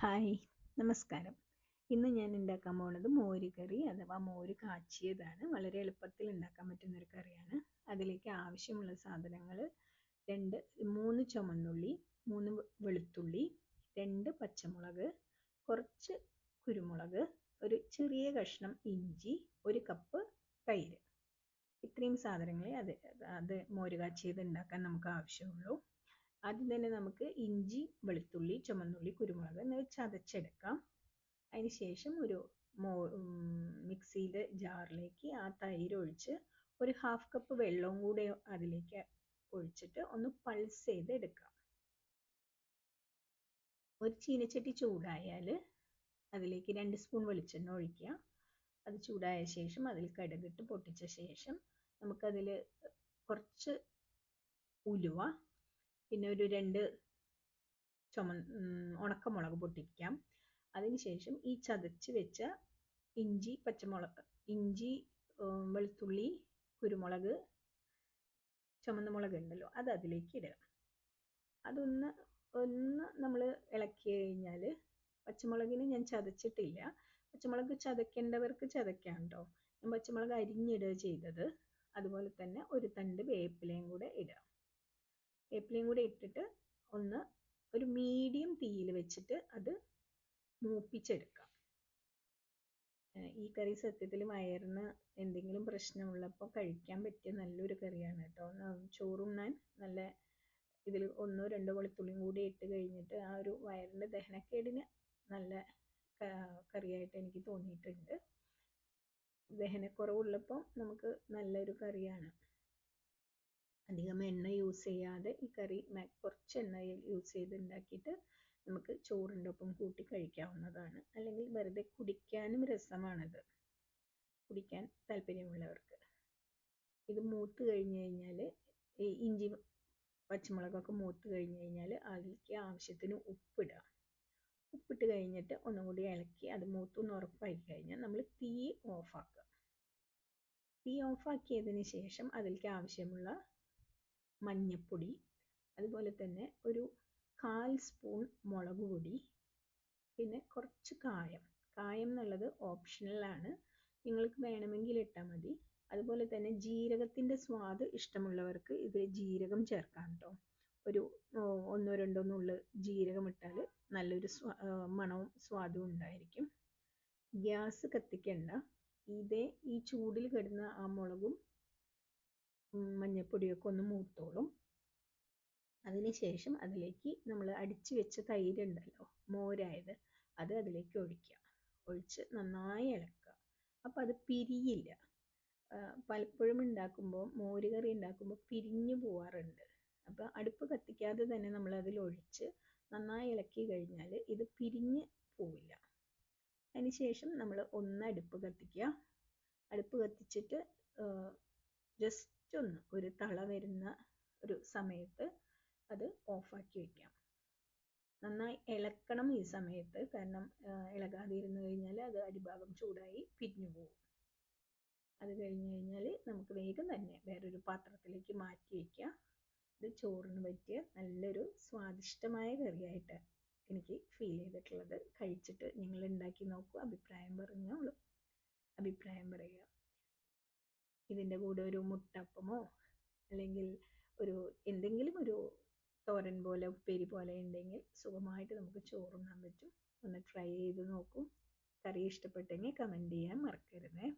Hi നമസ്കാരം. ഇന്ന് ഞാൻ ഉണ്ടാക്കാൻ പോകുന്നത് മോര് കറി അഥവാ മോര് കാച്ചിയതാണ്. വളരെ എളുപ്പത്തിൽ ഉണ്ടാക്കാൻ പറ്റുന്ന ഒരു കറിയാണ്. അതിലേക്ക് ആവശ്യമുള്ള സാധനങ്ങൾ രണ്ട് മൂന്ന് ചുമന്നുള്ളി മൂന്ന് വെളുത്തുള്ളി രണ്ട് പച്ചമുളക് കുറച്ച് കുരുമുളക് ഒരു ചെറിയ കഷ്ണം ഇഞ്ചി ഒരു കപ്പ് തൈര്. ഇത്രയും സാധനങ്ങളെ അത് അത് മോര് കാച്ചിയത് ഉണ്ടാക്കാൻ നമുക്ക് ആവശ്യമുള്ളൂ. ആദ്യം തന്നെ നമുക്ക് ഇഞ്ചി വെളുത്തുള്ളി ചുമന്നുള്ളി കുരുമുളക് എന്നിവ ചതച്ചെടുക്കാം അതിനുശേഷം ഒരു മോ മിക്സിയുടെ ജാറിലേക്ക് ആ തൈര് ഒഴിച്ച് ഒരു ഹാഫ് കപ്പ് വെള്ളവും കൂടെ അതിലേക്ക് ഒഴിച്ചിട്ട് ഒന്ന് പൾസ് ചെയ്ത് എടുക്കാം. ഒരു ചീനച്ചട്ടി ചൂടായാൽ അതിലേക്ക് രണ്ട് സ്പൂൺ വെളിച്ചെണ്ണ ഒഴിക്കുക. അത് ചൂടായ ശേഷം അതിൽ കടുകിട്ട് പൊട്ടിച്ച ശേഷം നമുക്കതിൽ കുറച്ച് ഉലുവ പിന്നെ ഒരു രണ്ട് ചുമ ഉണക്കമുളക് പൊട്ടിക്കാം. അതിനുശേഷം ഈ ചതച്ച് വെച്ച ഇഞ്ചി പച്ചമുളക് ഇഞ്ചി വെളുത്തുള്ളി കുരുമുളക് ചുമന്ന മുളക് ഉണ്ടല്ലോ അത് അതിലേക്ക് ഇടുക. അതൊന്ന് ഒന്ന് നമ്മൾ ഇളക്കി കഴിഞ്ഞാൽ പച്ചമുളകിന് ഞാൻ ചതച്ചിട്ടില്ല. പച്ചമുളക് ചതക്കേണ്ടവർക്ക് ചതക്കാം കേട്ടോ. ഞാൻ പച്ചമുളക് അരിഞ്ഞിടുക ചെയ്തത്. അതുപോലെ തന്നെ ഒരു തണ്ട് വേപ്പിലയും കൂടെ ഇടുക. വേപ്പിലയും കൂടി ഇട്ടിട്ട് ഒന്ന് ഒരു മീഡിയം തീയിൽ വെച്ചിട്ട് അത് മൂപ്പിച്ചെടുക്കാം. ഈ കറി സത്യത്തിൽ വയറിന് എന്തെങ്കിലും പ്രശ്നമുള്ളപ്പോൾ കഴിക്കാൻ പറ്റിയ നല്ലൊരു കറിയാണ് കേട്ടോ. ചോറുണ്ണാൻ നല്ല ഇതിൽ ഒന്നോ രണ്ടോ വെളുത്തുള്ളിയും കൂടി ഇട്ട് കഴിഞ്ഞിട്ട് ആ ഒരു വയറിന്റെ ദഹനക്കേടിന് നല്ല കറിയായിട്ട് എനിക്ക് തോന്നിയിട്ടുണ്ട്. ദഹനക്കുറവുള്ളപ്പോൾ നമുക്ക് നല്ലൊരു കറിയാണ്. അധികം എണ്ണ യൂസ് ചെയ്യാതെ ഈ കറി കുറച്ച് എണ്ണ യൂസ് ചെയ്ത് ഉണ്ടാക്കിയിട്ട് നമുക്ക് ചോറിന്റെ ഒപ്പം കൂട്ടി കഴിക്കാവുന്നതാണ്. അല്ലെങ്കിൽ വെറുതെ കുടിക്കാനും രസമാണിത്. കുടിക്കാൻ താല്പര്യമുള്ളവർക്ക്. ഇത് മൂത്ത് കഴിഞ്ഞ് കഴിഞ്ഞാൽ ഈ ഇഞ്ചി പച്ചമുളകൊക്കെ മൂത്ത് കഴിഞ്ഞ് കഴിഞ്ഞാൽ അതിലേക്ക് ആവശ്യത്തിന് ഉപ്പിടുക ഉപ്പിട്ട് കഴിഞ്ഞിട്ട് ഒന്നും കൂടി ഇളക്കി അത് മൂത്തൊന്ന് ഉറപ്പായി കഴിഞ്ഞാൽ നമ്മൾ തീ ഓഫാക്കുക തീ ഓഫാക്കിയതിന് ശേഷം അതിലേക്ക് ആവശ്യമുള്ള മഞ്ഞപ്പൊടി അതുപോലെ തന്നെ ഒരു കാൽ സ്പൂൺ മുളക് പൊടി പിന്നെ കുറച്ച് കായം. കായം എന്നുള്ളത് ഓപ്ഷണലാണ് നിങ്ങൾക്ക് വേണമെങ്കിൽ ഇട്ടാൽ മതി. അതുപോലെ തന്നെ ജീരകത്തിന്റെ സ്വാദ് ഇഷ്ടമുള്ളവർക്ക് ഇതിൽ ജീരകം ചേർക്കാം കേട്ടോ. ഒരു ഒന്നോ രണ്ടോ നുള്ളു ജീരകം ഇട്ടാൽ നല്ലൊരു സ്വാ മണവും സ്വാദും ഉണ്ടായിരിക്കും. ഗ്യാസ് കത്തിക്കണ്ട. ഇതേ ഈ ചൂടിൽ കിടന്ന ആ മുളകും മഞ്ഞപ്പൊടിയൊക്കെ ഒന്ന് മൂത്തോളും. അതിനുശേഷം അതിലേക്ക് നമ്മൾ അടിച്ചു വെച്ച തൈര് ഉണ്ടല്ലോ മോരായത് അത് അതിലേക്ക് ഒഴിക്കുക. ഒഴിച്ച് നന്നായി ഇളക്കുക. അപ്പോൾ അത് പിരിയില്ല. പലപ്പോഴും ഉണ്ടാക്കുമ്പോൾ മോര് കറി ഉണ്ടാക്കുമ്പോൾ പിരിഞ്ഞു പോവാറുണ്ട്. അപ്പോൾ അടുപ്പ് കത്തിക്കാതെ തന്നെ നമ്മൾ അതിൽ ഒഴിച്ച് നന്നായി ഇളക്കി കഴിഞ്ഞാൽ ഇത് പിരിഞ്ഞ് പോവില്ല. അതിനുശേഷം നമ്മൾ ഒന്ന് അടുപ്പ് കത്തിക്കുക. അടുപ്പ് കത്തിച്ചിട്ട് ജസ്റ്റ് ഒന്ന് ഒരു തള വരുന്ന ഒരു സമയത്ത് അത് ഓഫാക്കി വെക്കാം. നന്നായി ഇളക്കണം ഈ സമയത്ത് കാരണം ഇളകാതെ ഇരുന്ന് കഴിഞ്ഞാൽ അത് അടിഭാഗം ചൂടായി പിരിഞ്ഞു പോകും. അത് കഴിഞ്ഞ് കഴിഞ്ഞാൽ നമുക്ക് വേഗം തന്നെ വേറൊരു പാത്രത്തിലേക്ക് മാറ്റി വയ്ക്കാം ഇത് ചോറിന് പറ്റിയ നല്ലൊരു സ്വാദിഷ്ടമായ കറിയായിട്ട് എനിക്ക് ഫീൽ ചെയ്തിട്ടുള്ളത്. കഴിച്ചിട്ട് നിങ്ങൾ ഉണ്ടാക്കി നോക്കൂ. അഭിപ്രായം പറഞ്ഞോളൂ. അഭിപ്രായം പറയുക. ഇതിന്റെ കൂടെ ഒരു മുട്ടപ്പമോ അല്ലെങ്കിൽ ഒരു എന്തെങ്കിലും ഒരു തോരൻ പോലെ ഉപ്പേരി പോലെ ഉണ്ടെങ്കിൽ സുഖമായിട്ട് നമുക്ക് ചോറുണ്ണാൻ പറ്റും. ഒന്ന് ട്രൈ ചെയ്ത് നോക്കും. കറി ഇഷ്ടപ്പെട്ടെങ്കിൽ കമന്റ് ചെയ്യാൻ മറക്കരുതേ.